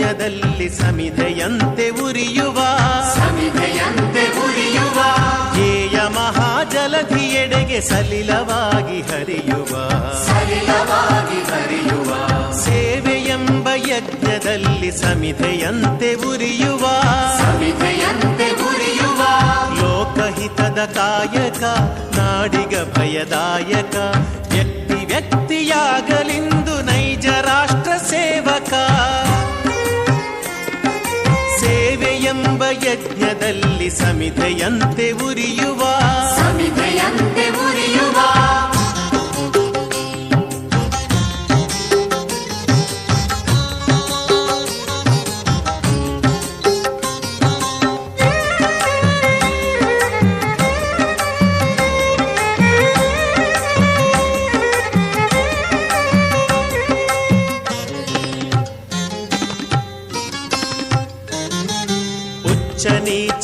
ಯಜ್ಞದಲ್ಲಿ ಸಮಿಧೆಯಂತೆ ಉರಿಯುವ ಸಮಿಧೆಯಂತೆ ಉರಿಯುವ ಧ್ಯೇಯ ಮಹಾಜಲಧಿಯೆಡೆಗೆ ಸಲಿಲವಾಗಿ ಹರಿಯುವ ಸಲಿಲವಾಗಿ ಹರಿಯುವ ಸೇವೆಯೆಂಬ ಯಜ್ಞದಲ್ಲಿ ಸಮಿಧೆಯಂತೆ ಉರಿಯುವ ಸಮಿಧೆಯಂತೆ ಉರಿಯುವ ಲೋಕಹಿತದ ಕಾಯಕ ನಾಡಿಗ ಭಯದಾಯಕ ಯಜ್ಞದಲ್ಲಿ ಸಮಿತೆಯಂತೆ ಉರಿಯುವ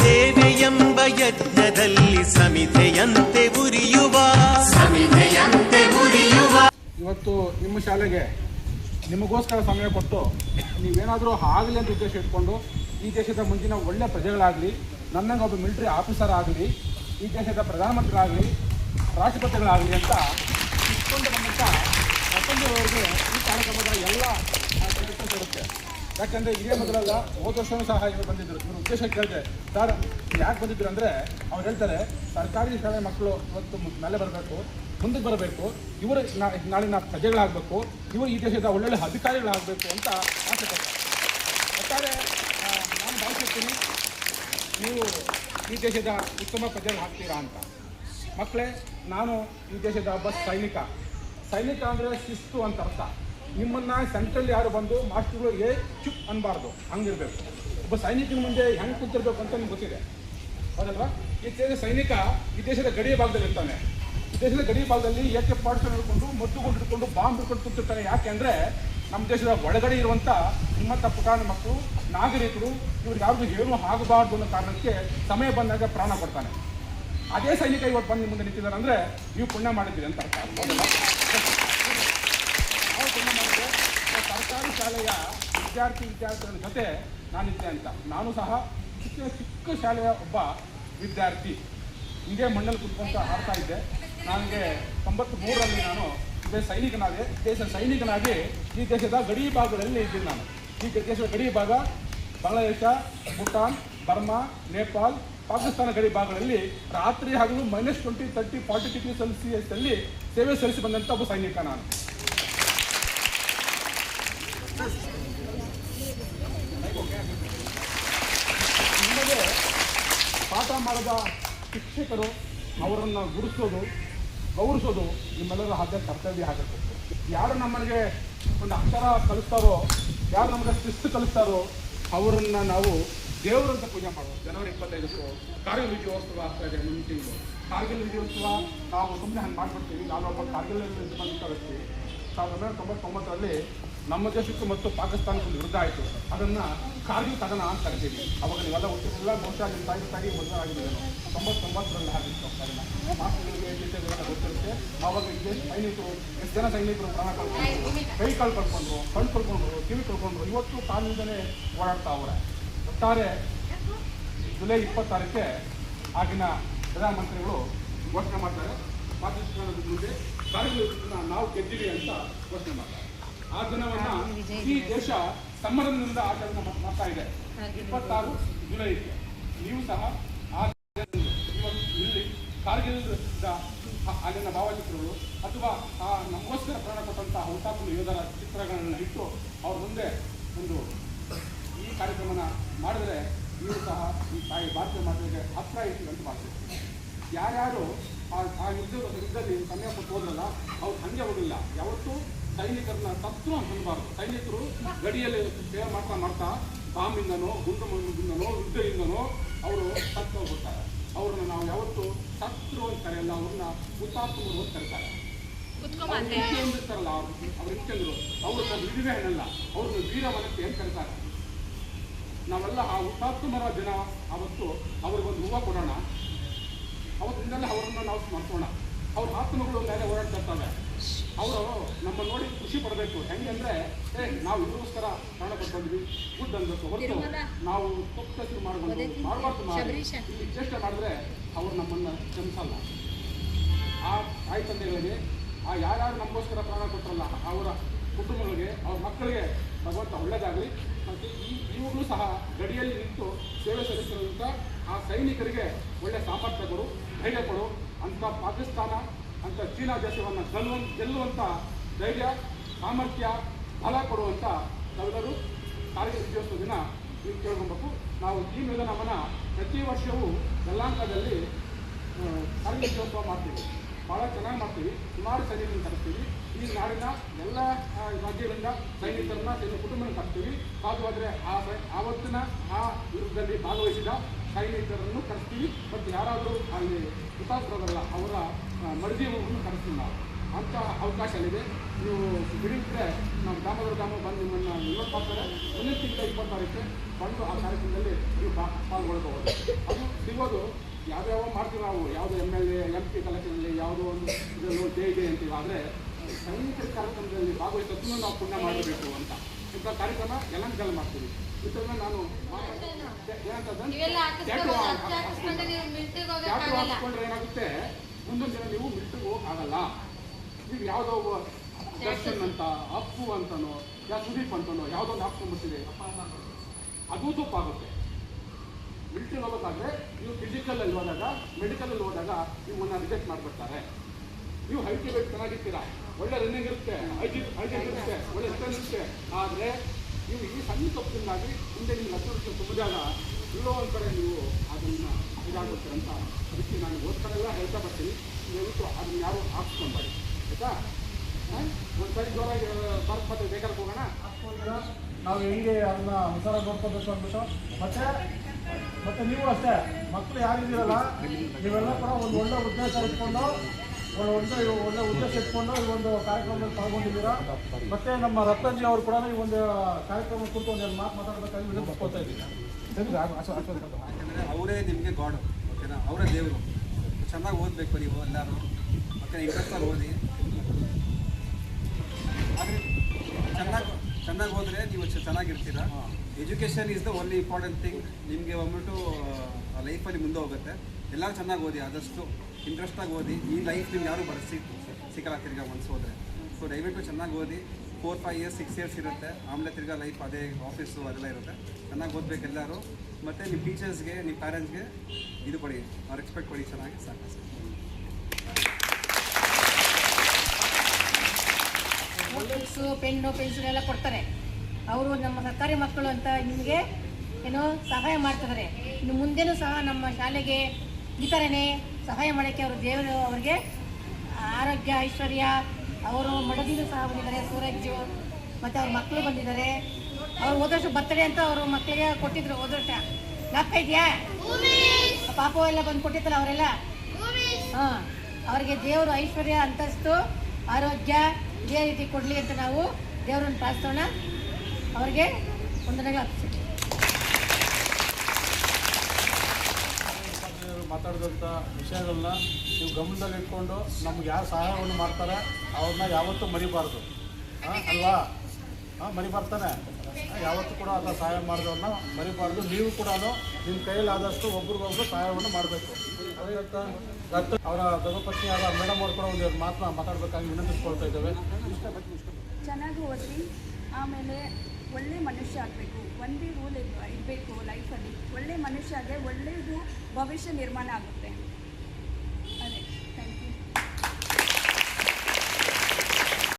ಸೇವೆಯೆಂಬ ಯಜ್ಞದಲ್ಲಿ ಸಮಿತೆಯಂತೆ ಉರಿಯುವ. ಸಮಿತೆಯಂತೆ ಉರಿಯುವ. ಇವತ್ತು ನಿಮ್ಮ ಶಾಲೆಗೆ ನಿಮಗೋಸ್ಕರ ಸಮಯ ಕೊಟ್ಟು ನೀವೇನಾದರೂ ಆಗಲಿ ಅಂತ ಉದ್ದೇಶ ಇಟ್ಕೊಂಡು ಈ ದೇಶದ ಮುಂದಿನ ಒಳ್ಳೆ ಪ್ರಜೆಗಳಾಗಲಿ ನನ್ನಂಗೆ ಒಬ್ಬ ಮಿಲಿಟರಿ ಆಫೀಸರ್ ಆಗಲಿ ಈ ದೇಶದ ಪ್ರಧಾನಮಂತ್ರಿಗಳಾಗಲಿ ರಾಷ್ಟ್ರಪತಿಗಳಾಗಲಿ ಅಂತ ಇಟ್ಕೊಂಡು ಬಂದಂಥ ಪ್ರಪಂಚದವರೆಗೆ ಈ ಕಾರ್ಯಕ್ರಮದ ಎಲ್ಲ ಯಾಕಂದರೆ ಇದೇ ಮೊದಲಲ್ಲ ಹೋದ ವರ್ಷವೂ ಸಹ ಇವರು ಬಂದಿದ್ದರು ಇವರು ಉದ್ದೇಶ ಕೇಳಿದೆ, ಸರ್, ಯಾಕೆ ಬಂದಿದ್ರು ಅಂದರೆ ಅವ್ರು ಹೇಳ್ತಾರೆ, ಸರ್ಕಾರಿ ಶಾಲೆ ಮಕ್ಕಳು ಇವತ್ತು ಮೇಲೆ ಬರಬೇಕು, ಮುಂದಕ್ಕೆ ಬರಬೇಕು, ಇವರು ನಾಳೆ ನಾಳಿನ ಪ್ರಜೆಗಳಾಗಬೇಕು, ಇವರು ಈ ದೇಶದ ಒಳ್ಳೊಳ್ಳೆ ಅಧಿಕಾರಿಗಳಾಗಬೇಕು ಅಂತ ಆಸೆ ಒಟ್ಟಾರೆ ನಾನು ಭಾವಿಸುತ್ತೀನಿ, ನೀವು ಈ ದೇಶದ ಉತ್ತಮ ಪ್ರಜೆಗಳು ಹಾಕ್ತೀರಾ ಅಂತ. ಮಕ್ಕಳೇ, ನಾನು ಈ ದೇಶದ ಬಸ್ ಸೈನಿಕ. ಸೈನಿಕ ಅಂದರೆ ಶಿಸ್ತು ಅಂತ ಅರ್ಥ. ನಿಮ್ಮನ್ನ ಸೆಂಟ್ರಲ್ಲಿ ಯಾರು ಬಂದು ಮಾಸ್ಟರ್ಗಳು ಏ ಚುಪ್ ಅನ್ಬಾರ್ದು. ಹಂಗಿರ್ಬೇಕು. ಒಬ್ಬ ಸೈನಿಕನ ಮುಂದೆ ಹೆಂಗೆ ಕೂತಿರ್ಬೇಕು ಅಂತ ನಿಮ್ಗೆ ಗೊತ್ತಿದೆ. ಹೌದಲ್ವಾ? ಈ ದೇಶದ ಸೈನಿಕ ಈ ದೇಶದ ಗಡಿಯ ಭಾಗದಲ್ಲಿ ಇರ್ತಾನೆ. ಈ ದೇಶದ ಗಡಿ ಭಾಗದಲ್ಲಿ ಏಕೆ ಪಾಠ ಹಿಡ್ಕೊಂಡು ಮದ್ದುಕೊಂಡು ಹಿಡ್ಕೊಂಡು, ಬಾಂಬ್ ಹಿಡ್ಕೊಂಡು ಕೂತಿರ್ತಾನೆ? ಯಾಕೆ ಅಂದರೆ ನಮ್ಮ ದೇಶದ ಒಳಗಡೆ ಇರುವಂಥ ನಿಮ್ಮಂಥ ಪುಟಾಣ ಮಕ್ಕಳು, ನಾಗರಿಕರು ಇವ್ರಿಗೆ ಯಾರಿಗೂ ಏನೂ ಆಗಬಾರ್ದು ಅನ್ನೋ ಕಾರಣಕ್ಕೆ ಸಮಯ ಬಂದಾಗ ಪ್ರಾಣ ಕೊಡ್ತಾನೆ. ಅದೇ ಸೈನಿಕ ಇವತ್ತು ಬಂದು ನಿಮ್ಮ ಮುಂದೆ ನಿಂತಿದ್ದಾರೆ ಅಂದರೆ ನೀವು ಪುಣ್ಯ ಮಾಡಿದ್ದೀರಿ ಅಂತ ಅರ್ಥ ಹೌದಲ್ಲ ನಾವು ಪುಣ್ಯ ಮಾಡಿದ್ರೆ ನಾವು ಸರ್ಕಾರಿ ಶಾಲೆಯ ವಿದ್ಯಾರ್ಥಿ ವಿದ್ಯಾರ್ಥಿಗಳ ಜೊತೆ ನಾನಿದ್ದೆ ಅಂತ. ನಾನು ಸಹ ಚಿಕ್ಕ ಚಿಕ್ಕ ಶಾಲೆಯ ಒಬ್ಬ ವಿದ್ಯಾರ್ಥಿ. ಹಿಂಗೆ ಮಣ್ಣಲ್ಲಿ ಕುತ್ಕೊಂತ ಆಡ್ತಾ ಇದ್ದೆ. ನನಗೆ ತೊಂಬತ್ತು ಮೂರರಲ್ಲಿ ನಾನು ಇದೇ ಸೈನಿಕನಾಗಿ, ದೇಶದ ಸೈನಿಕನಾಗಿ ಈ ದೇಶದ ಗಡಿ ಭಾಗಗಳಲ್ಲಿ ಇದ್ದೀನಿ ನಾನು. ಈ ದೇಶದ ಗಡಿ ಭಾಗ ಬಾಂಗ್ಲಾದೇಶ ಭೂಟಾನ್ ಬರ್ಮಾ ನೇಪಾಲ್ ಪಾಕಿಸ್ತಾನ ಗಡಿ ಭಾಗಗಳಲ್ಲಿ ರಾತ್ರಿ ಹಾಗೂ minus twenty thirty forty degree ಸೆಲ್ಸಿಯಸ್ಸಲ್ಲಿ ಸೇವೆ ಸಲ್ಲಿಸಿ ಬಂದಂತ ಒಬ್ಬ ಸೈನಿಕ ನಾನು ನಿಮಗೆ ಪಾಠ ಮಾಡದ ಶಿಕ್ಷಕರು ಅವರನ್ನು ಗುರುಸೋದು ಗೌರವಿಸೋದು ನಿಮ್ಮೆಲ್ಲರ ಹಾಗೆ ಕರ್ತವ್ಯ ಆಗುತ್ತೆ. ಯಾರು ನಮಗೆ ಒಂದು ಅಕ್ಷರ ಕಲಿಸ್ತಾರೋ, ಯಾರು ನಮಗೆ ಶಿಸ್ತು ಕಲಿಸ್ತಾರೋ, ಅವರನ್ನ ನಾವು ದೇವರಂತ ಪೂಜೆ ಮಾಡೋದು. ಜನವರಿ ಇಪ್ಪತ್ತೈದಕ್ಕೂ ಕಾರ್ಗಿಲ್ ವಿಜಯೋತ್ಸವ ಆಗ್ತಾ ಇದೆ ಮುಂಚೆ ಕಾರ್ಗಿಲ್ ವಿಜಯೋತ್ಸವ ನಾವು ಸುಮ್ಮನೆ ಹಂಗೆ ಮಾಡ್ಬಿಡ್ತೀವಿ. ನಾನು ಒಬ್ಬ ಕಾರ್ಗಿಲ್ ವ್ಯಕ್ತಿ. ಸಾವಿರದ ಒಂಬೈನೂರ ತೊಂಬತ್ತೊಂಬತ್ತರಲ್ಲಿ ನಮ್ಮ ದೇಶಕ್ಕೂ ಮತ್ತು ಪಾಕಿಸ್ತಾನಕ್ಕೂ ಯುದ್ಧ ಆಯಿತು. ಅದನ್ನು ಕಾರ್ಗಿಲ್ ಕದನ ಅಂತ ಕರಿತೀವಿ. ಅವಾಗ ನೀವೆಲ್ಲ ಹುಟ್ಟಿರಲಿಲ್ಲ ಬಹುಶಃ ನಿಮ್ಮ ತಾಯಿ ತಾಯಿ ಮದುವೆ ಆಗಿದ್ದೇನೆ ತೊಂಬತ್ತೊಂಬತ್ತರಲ್ಲಿ ಆಗಿತ್ತು ಕದನ ಮಾತುಗಳಿಗೆ ಗೀತೆಗಳೆಲ್ಲ ಗೊತ್ತಿರುತ್ತೆ. ಆವಾಗ ಸೈನಿಕರು, ಎಷ್ಟು ಜನ ಸೈನಿಕರು ಪ್ರಾಣ ಕಳ್ಕೊಂಡ್ರು? ಕೈ ಕಾಲು ಕಳ್ಕೊಂಡ್ರು, ಕಣ್ಣು ಕಳ್ಕೊಂಡ್ರು ಕಿವಿ ಕಳ್ಕೊಂಡ್ರು ಇವತ್ತು ಕಾಲಿಂದಲೇ ಓಡಾಡ್ತಾ ಅವರ. ಒಟ್ಟಾರೆ ಜುಲೈ ಇಪ್ಪತ್ತಾರಕ್ಕೆ ಆಗಿನ ಪ್ರಧಾನಮಂತ್ರಿಗಳು ಘೋಷಣೆ ಮಾಡ್ತಾರೆ. ಪಾಕಿಸ್ತಾನದ ಮುಂದೆ ಯುದ್ಧನ ನಾವು ಗೆದ್ದಿವಿ ಅಂತ ಘೋಷಣೆ ಮಾಡ್ತಾರೆ. ಆ ದಿನವನ್ನ ಈ ದೇಶ ಸಂಭ್ರಮದಿಂದ ಆಚರಣೆ ಮಾಡ್- ಮಾಡ್ತಾ ಇದೆ. ಇಪ್ಪತ್ತಾರು ಜುಲೈಗೆ ನೀವು ಸಹ ಆ ಇಲ್ಲಿ ಕಾರ್ಗಿಲ್ ಅಲ್ಲಿನ ಭಾವಚಿತ್ರಗಳು ಅಥವಾ ಆ ನಮಗೋಸ್ಕರ ಪ್ರಾಣ ಕೊಟ್ಟಂತಹ ಹುತಾತ್ಮ ಯೋಧರ ಚಿತ್ರಗಳನ್ನ ಇಟ್ಟು ಅವ್ರ ಮುಂದೆ ಒಂದು ಈ ಕಾರ್ಯಕ್ರಮನ ಮಾಡಿದ್ರೆ ನೀವು ಸಹ ಈ ತಾಯಿ ಭಾರತೀಯ ಮಾತೆಗೆ ಹತ್ರ ಇತ್ತು ಅಂತ ಭಾವಿಸ್ತೀವಿ. ಯಾರ್ಯಾರು ಆ ಆ ಯುದ್ಧದ ಯುದ್ಧದಲ್ಲಿ ಸಮಯ ಕೊಟ್ಟು ಹೋದ್ರಲ್ಲ ಅವ್ರು ಹಂಗೆ ಹೋಗಿಲ್ಲ. ಯಾವತ್ತು ಸೈನಿಕರನ್ನ ತಪ್ಪು ಅನ್ಬಾರ್ದು. ಸೈನಿಕರು ಗಡಿಯಲ್ಲಿ ಸೇವೆ ಮಾಡ್ತಾ ಮಾಡ್ತಾ ಬಾಂಬಿಂದನೋ ಗುಂಡು ಯುದ್ಧದಿಂದನೋ ಅವರು ತಪ್ಪು ಹೋಗ್ಬಿಡ್ತಾರೆ. ಅವ್ರನ್ನ ನಾವು ಯಾವತ್ತು ಶತ್ರು ಅಂತ ಕರೆಯಲ್ಲ ಅವ್ರನ್ನ ಹುತಾತ್ಮರು ಅಂತ ಕರೀತಾರೆ ಇರ್ತಾರಲ್ಲ ಅವ್ರು ಅವ್ರ ಅವ್ರನ್ನ ವಿಧಿವೆ ಹಣ್ಣಲ್ಲ ಅವ್ರನ್ನ ವೀರವನಕ್ಕೆ ಅಂತ ಕರೀತಾರೆ ನಾವೆಲ್ಲ ಆ ಹುತಾತ್ಮರ ದಿನ ಅವತ್ತು ಅವ್ರಿಗೊಂದು ಹೂವು ಕೊಡೋಣ. ಅವತ್ತಿಂದಲೇ ಅವರನ್ನು ನಾವು ಸ್ಮರಿಸೋಣ. ಅವ್ರ ಆತ್ಮಗಳು ಮೇಲೆ ಓಡಾಡ್ತಾ ಇರ್ತವೆ ಅವರು ನಮ್ಮ ನೋಡಿ ಖುಷಿ ಪಡಬೇಕು. ಹೆಂಗೆ ಅಂದ್ರೆ ಏ ನಾವು ಇದಕ್ಕೋಸ್ಕರ ಪ್ರಾಣ ಪಡ್ಕೊಂಡ್ವಿ ಗುಡ್ ಅನ್ಬೇಕು ಹೊರತು ನಾವು ತಪ್ಪು ಮಾಡಬಾರ್ದು ಮಾಡಬಾರ್ದು ಮಾಡಿ. ಇಲ್ಲಿ ಚೇಷ್ಟೆ ಮಾಡಿದ್ರೆ ಅವ್ರು ನಮ್ಮನ್ನ ಕ್ಷಮಿಸಲ್ಲ. ಆ ತಾಯಿ ತಂದೆಗಳಿಗೆ ಆ ಯಾರ್ಯಾರು ನಮಗೋಸ್ಕರ ಪ್ರಾಣ ಕೊಟ್ಟರಲ್ಲ ಅವರ ಕುಟುಂಬಗಳಿಗೆ ಅವ್ರ ಮಕ್ಕಳಿಗೆ ಭಗವಂತ ಒಳ್ಳೇದಾಗಲಿ. ಮತ್ತು ಈ ಇವುಗಳು ಸಹ ಗಡಿಯಲ್ಲಿ ನಿಂತು ಸೇವೆ ಸಲ್ಲಿಸಿರುವಂಥ ಆ ಸೈನಿಕರಿಗೆ ಒಳ್ಳೆ ಸಾಮರ್ಥ್ಯಗಳು. ಕೊಡು ಧೈರ್ಯ ಕೊಡು ಅಂಥ ಪಾಕಿಸ್ತಾನ, ಅಂಥ ಚೀನಾ ದೇಶವನ್ನು ಗೆಲ್ಲುವ ಗೆಲ್ಲುವಂಥ ಧೈರ್ಯ, ಸಾಮರ್ಥ್ಯ ಫಲ ಕೊಡುವಂಥ ನಾವೆಲ್ಲರೂ ಕಾರ್ಗಿಲ್ ವಿಜಯೋತ್ಸವ ದಿನ ನೀವು ಕೇಳ್ಕೊಬೇಕು. ನಾವು ಈ ನಮ್ಮನ್ನು ಪ್ರತಿ ವರ್ಷವೂ ಯಲ್ಲಾಂಕದಲ್ಲಿ ಕಾರ್ಗಿಲ್ ವಿಜಯೋತ್ಸವ ಮಾಡ್ತೀವಿ. ಭಾಳ ಚೆನ್ನಾಗಿ ಮಾಡ್ತೀವಿ. ಸುಮಾರು ಸೈನಿಕರನ್ನು ಕರೆಸ್ತೀವಿ ಈ ನಾಡಿನ ಎಲ್ಲ ರಾಜ್ಯಗಳಿಂದ ಸೈನಿಕರನ್ನ ಸೈನಿಕ ಕುಟುಂಬನ ಕರೆಸ್ತೀವಿ ಸಾಧ್ಯವಾದರೆ ಆ ಆವತ್ತಿನ ಆ ಯುದ್ಧದಲ್ಲಿ ಭಾಗವಹಿಸಿದ ಸೈನಿಕರನ್ನು ಕರೆಸ್ತೀವಿ. ಮತ್ತು ಯಾರಾದರೂ ಅಲ್ಲಿ ಹುತಾತ್ಮರಲ್ಲ, ಅವರ ಮಡದಿಯವರನ್ನು ಕರೆಸ್ತೀವಿ ನಾವು. ಅಂಥ ಅವಕಾಶ ಇದೆ ನೀವು ಬಿಡಿದ್ರೆ ನಾವು ದಾಮೋದರ ಗ್ರಾಮ ಬಂದು ನಿಮ್ಮನ್ನು ಇನ್ವೈಟ್ ಮಾಡ್ತಾರೆ. ಒಂದೇ ತಿಂಗಳ ಇಪ್ಪತ್ತಾರಕ್ಕೆ ತಾರೀಕು ಬಂದು ಆ ಕಾರ್ಯಕ್ರಮದಲ್ಲಿ ನೀವು ಪಾ- ಪಾಲ್ಗೊಳ್ಬಹುದು. ಅದು ಸಿಗೋದು ಯಾವ್ಯಾವ ಮಾಡ್ತೀವಿ ನಾವು. ಯಾವುದೋ M L A M P ಕಲೆಕ್ಷನಲ್ಲಿ ಯಾವುದೋ ಒಂದು ಇದನ್ನು ಡೇ ಇದೆ ಅಂತೀವಿ. ಆದರೆ ಸೈನಿಕರ ಕಾರ್ಯಕ್ರಮದಲ್ಲಿ ಭಾಗವಹಿಸೋದನ್ನು ನಾವು ಪುಣ್ಯ ಮಾಡಬೇಕು ಅಂತ. ಇಂಥ ಕಾರ್ಯಕ್ರಮ ಎಲ್ಲ ಮಾಡ್ತೀವಿ. ಇದನ್ನ ನಾನು ಟ್ಯಾಟೂ ನೀವು ಏನಾಗುತ್ತೆ? ಮುಂದೊಂದು ದಿನ ನೀವು ಮಿಲ್ಟ್ರಿಗೆ ಹೋಗಕ್ಕಾಗಲ್ಲ ಈಗ ಯಾವುದೋ ದರ್ಶನ್ ಅಂತ ಅಪ್ಪು ಅಂತನೋ ಯಾ ಸುದೀಪ್ ಅಂತನೋ ಯಾವುದೋ ಒಂದು ಅಂತ ಅದು ತಪ್ಪಾಗುತ್ತೆ. ಮಿಲ್ಟ್ರಿಗೆ ಹೋಗ್ಬೇಕಾದ್ರೆ ನೀವು ಫಿಸಿಕಲ್ ಅಲ್ಲಿ ಹೋದಾಗ ಮೆಡಿಕಲ್ ಅಲ್ಲಿ ಹೋದಾಗ ನಿಮ್ಮನ್ನ ರಿಜೆಕ್ಟ್ ಮಾಡ್ಬಿಡ್ತಾರೆ. ನೀವು ಹೈಟ್ ಚೆನ್ನಾಗಿರ್ತೀರಾ? ಒಳ್ಳೆ ರನ್ನಿಂಗ್ ಇರುತ್ತೆ ಹೈಜಿನ್ ಇರುತ್ತೆ ಒಳ್ಳೆ ಸ್ಟೈಲ್ ಇರುತ್ತೆ. ಆದರೆ ನೀವು ಈ ಸಣ್ಣ ತಪ್ಪಿಂದಾಗಿ ಮುಂದೆ ನಿಮ್ಗೆ ವರ್ಷ ತುಂಬಿದಾಗ ಎಲ್ಲೋ ಒಂದು ಕಡೆ ನೀವು ಅದನ್ನ ಇದಾಗುತ್ತೆ ಅಂತ ಅದಕ್ಕೆ ನಾನು ಓದ್ಕಡೆಲ್ಲ ಹೇಳ್ತಾ ಬರ್ತೀನಿ. ದಯವಿಟ್ಟು ಅದನ್ನ ಯಾರು ಹಾಕ್ಸ್ಕೊಂಬಾರಿ ಆಯ್ತಾ? ಒಂದು ಸರಿ ಜೋರಾಗಿ ಪಾರ್ಕ್ ಮಾತೆ ಬೇಕಾದ್ರೆ ಹೋಗೋಣ? ನಾವು ಹೆಂಗೆ ಅದನ್ನ ಅನುಸಾರ ನೋಡ್ಕೋಬೇಕು ಅಂದ್ಬಿಟ್ಟು. ಮತ್ತೆ ಮತ್ತೆ ನೀವು ಅಷ್ಟೇ. ಮಕ್ಕಳು ಯಾರಿದ್ದೀರಲ್ಲ, ನೀವೆಲ್ಲ ಕೂಡ ಒಂದು ಒಳ್ಳೆ ಉದ್ದೇಶ ಇಟ್ಕೊಂಡು ಒಳ್ಳೆ ಒಳ್ಳೆ ಉದ್ದೇಶ ಇಟ್ಕೊಂಡು ಈ ಒಂದು ಕಾರ್ಯಕ್ರಮದಲ್ಲಿ ಪಾಲ್ಗೊಂಡಿದ್ದೀರಾ? ಮತ್ತೆ ನಮ್ಮ ರತ್ನಜಿ ಅವರು ಕೂಡ ಈ ಒಂದು ಕಾರ್ಯಕ್ರಮ ಕುರಿತು ಒಂದು ಮಾತು ಮಾತಾಡಬೇಕಾಗಿ ವಿನಂತಿಸ್ಕೊತಾ ಇದ್ದೀನಿ. ಅವರೇ ನಿಮಗೆ ಗಾಡ್ ಓಕೆನಾ? ಅವರೇ ದೇವರು. ಚೆನ್ನಾಗಿ ಓದಬೇಕು ನೀವು ಎಲ್ಲರೂ. ಮತ್ತೆ ಇಂಟ್ರೆಸ್ಟಾಗಿ ಓದಿ. ಆದರೆ ಚೆನ್ನಾಗಿ ಚೆನ್ನಾಗಿ ಹೋದರೆ ನೀವು ಚೆನ್ನಾಗಿರ್ತೀರಾ? ಚೆನ್ನಾಗಿರ್ತೀರ education is the only important thing ನಿಮಗೆ ಬಂದ್ಬಿಟ್ಟು ಲೈಫಲ್ಲಿ ಮುಂದೆ ಹೋಗುತ್ತೆ. ಎಲ್ಲರೂ ಚೆನ್ನಾಗಿ ಓದಿ, ಆದಷ್ಟು ಇಂಟ್ರೆಸ್ಟಾಗಿ ಓದಿ. ಈ ಲೈಫ್ ನಿಮ್ಗೆ ಯಾರು ಬರೆಸಿ ಸಿಕ್ಕಲ್ಲ ತಿರ್ಗಾ ಒನ್ಸ್ ಹೋದರೆ. ಸೊ ದಯವಿಟ್ಟು ಚೆನ್ನಾಗಿ ಓದಿ. Four five years six years ಇರುತ್ತೆ. ಆಮೇಲೆ ತಿರ್ಗಾ ಲೈಫ್ ಅದೇ ಆಫೀಸು ಅದೆಲ್ಲ ಇರುತ್ತೆ. ಚೆನ್ನಾಗಿ ಓದ್ಬೇಕು ಎಲ್ಲರೂ. ಮತ್ತು ನಿಮ್ಮ ಟೀಚರ್ಸ್ಗೆ ನಿಮ್ಮ ಪ್ಯಾರೆಂಟ್ಸ್ಗೆ ಇದು ಕೊಡಿ. ರೆಸ್ಪೆಕ್ಟ್ ಕೊಡಿ ಚೆನ್ನಾಗಿ ಸಾಕು ಪೆನ್ನು ಪೆನ್ಸಿಲ್ ಎಲ್ಲ ಕೊಡ್ತಾರೆ. ಅವರು ನಮ್ಮ ಸರ್ಕಾರಿ ಮಕ್ಕಳು ಅಂತ ನಿಮಗೆ ಏನೋ ಸಹಾಯ ಮಾಡ್ತಿದ್ದಾರೆ ಇನ್ನು ಮುಂದೆನೂ ಸಹ ನಮ್ಮ ಶಾಲೆಗೆ ಈ ಥರನೇ ಸಹಾಯ ಮಾಡೋಕ್ಕೆ ಅವರು ದೇವರು ಅವರಿಗೆ ಆರೋಗ್ಯ, ಐಶ್ವರ್ಯ, ಅವರು ಮಡದಿಂದ ಸಹ ಬಂದಿದ್ದಾರೆ, ಸೂರಜ್ ಮತ್ತು ಅವ್ರ ಮಕ್ಕಳು ಬಂದಿದ್ದಾರೆ. ಅವ್ರು ಹೋದ ವರ್ಷ ಬರ್ತಡೇ ಅಂತ ಅವರು ಮಕ್ಕಳಿಗೆ ಕೊಟ್ಟಿದ್ರು, ಹೋದ ವರ್ಷ. ಇದೆಯಾ? ಪಾಪ ಎಲ್ಲ ಬಂದು ಕೊಟ್ಟಿತ್ತಲ್ಲ ಅವರೆಲ್ಲ? ಹಾಂ, ಅವರಿಗೆ ದೇವರು ಐಶ್ವರ್ಯ, ಅಂತಸ್ತು, ಆರೋಗ್ಯ, ಇದೇ ರೀತಿ ಕೊಡಲಿ ಅಂತ ನಾವು ದೇವರನ್ನು ಪ್ರಾರ್ಥಿಸೋಣ. ಅವ್ರಿಗೆ ವಂದನೆಗಳು ಅರ್ಪಿಸ್ತೀವಿ ಇವರು ಮಾತಾಡಿದಂಥ ವಿಷಯಗಳನ್ನ ನೀವು ಗಮನದಲ್ಲಿ ಇಟ್ಕೊಂಡು ನಮ್ಗೆ ಯಾರು ಸಹಾಯವನ್ನು ಮಾಡ್ತಾರೆ, ಅವ್ರನ್ನ ಯಾವತ್ತೂ ಮರಿಬಾರ್ದು. ಹಾಂ, ಅಲ್ವಾ? ಹಾಂ, ಮರಿಬಾರ್ತಾನೆ. ಯಾವತ್ತೂ ಕೂಡ ಅದನ್ನ ಸಹಾಯ ಮಾಡಿದವ್ರನ್ನ ಮರಿಬಾರ್ದು. ನೀವು ಕೂಡ ನಿಮ್ಮ ಕೈಯಲ್ಲಿ ಆದಷ್ಟು ಒಬ್ರಿಗೊಬ್ರು ಸಹಾಯವನ್ನು ಮಾಡಬೇಕು. ರತ್ತ ಅವರ ಧರ್ಮಪತ್ನಿಯಾದ ಮೇಡಮ್ ಅವ್ರು ಕೂಡ ಒಂದು ಮಾತನ್ನ ಮಾತಾಡಬೇಕಾಗಿ ವಿನಂತಿಸ್ಕೊಳ್ತಾ ಇದ್ದೇವೆ. ಚೆನ್ನಾಗಿ ಓದಿ ಆಮೇಲೆ ಒಳ್ಳೆ ಮನುಷ್ಯ ಆಗಬೇಕು ಒಂದೇ ರೂಲ್ ಇರಬೇಕು ಲೈಫಲ್ಲಿ ಒಳ್ಳೆ ಮನುಷ್ಯ ಆದರೆ ಒಳ್ಳೆಯದು ಭವಿಷ್ಯ ನಿರ್ಮಾಣ ಆಗುತ್ತೆ.